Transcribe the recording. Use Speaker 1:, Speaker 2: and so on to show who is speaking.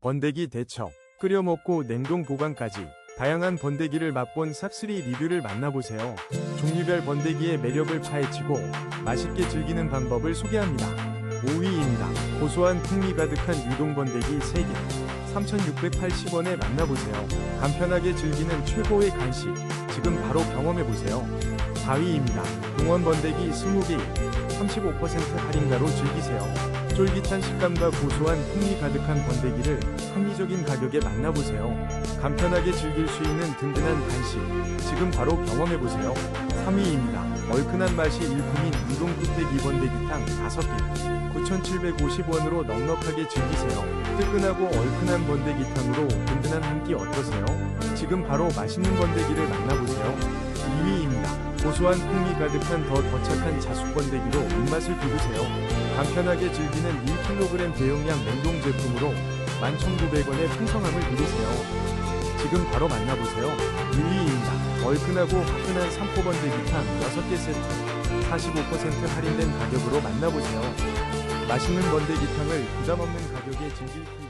Speaker 1: 번데기 대처, 끓여 먹고 냉동 보관까지 다양한 번데기를 맛본 싹쓸이 리뷰를 만나보세요. 종류별 번데기의 매력을 파헤치고 맛있게 즐기는 방법을 소개합니다. 5위입니다. 고소한 풍미 가득한 유동 번데기 3개. 3,680원에 만나보세요. 간편하게 즐기는 최고의 간식. 지금 바로 경험해보세요. 4위입니다. 동원 번데기 20개. 35% 할인가로 즐기세요. 쫄깃한 식감과 고소한 풍미 가득한 번데기를 합리적인 가격에 만나보세요. 간편하게 즐길 수 있는 든든한 간식. 지금 바로 경험해보세요. 3위입니다. 얼큰한 맛이 일품인 우동 뚝배기 번데기탕 5개. 9,750원으로 넉넉하게 즐기세요. 뜨끈하고 얼큰한 번데기탕으로 든든한 한 끼 어떠세요? 지금 바로 맛있는 번데기를 만나보세요. 2위입니다. 고소한 풍미 가득한 더 더착한 자숙 번데기로 입맛을 비우세요. 간편하게 즐기는 1kg 대용량 냉동 제품으로 11,900원의 풍성함을 누리세요. 지금 바로 만나보세요. 1위입니다. 얼큰하고 화끈한 삼포번데기탕 6개 세트 45% 할인된 가격으로 만나보세요. 맛있는 번데기탕을 부담 없는 가격에 즐길 수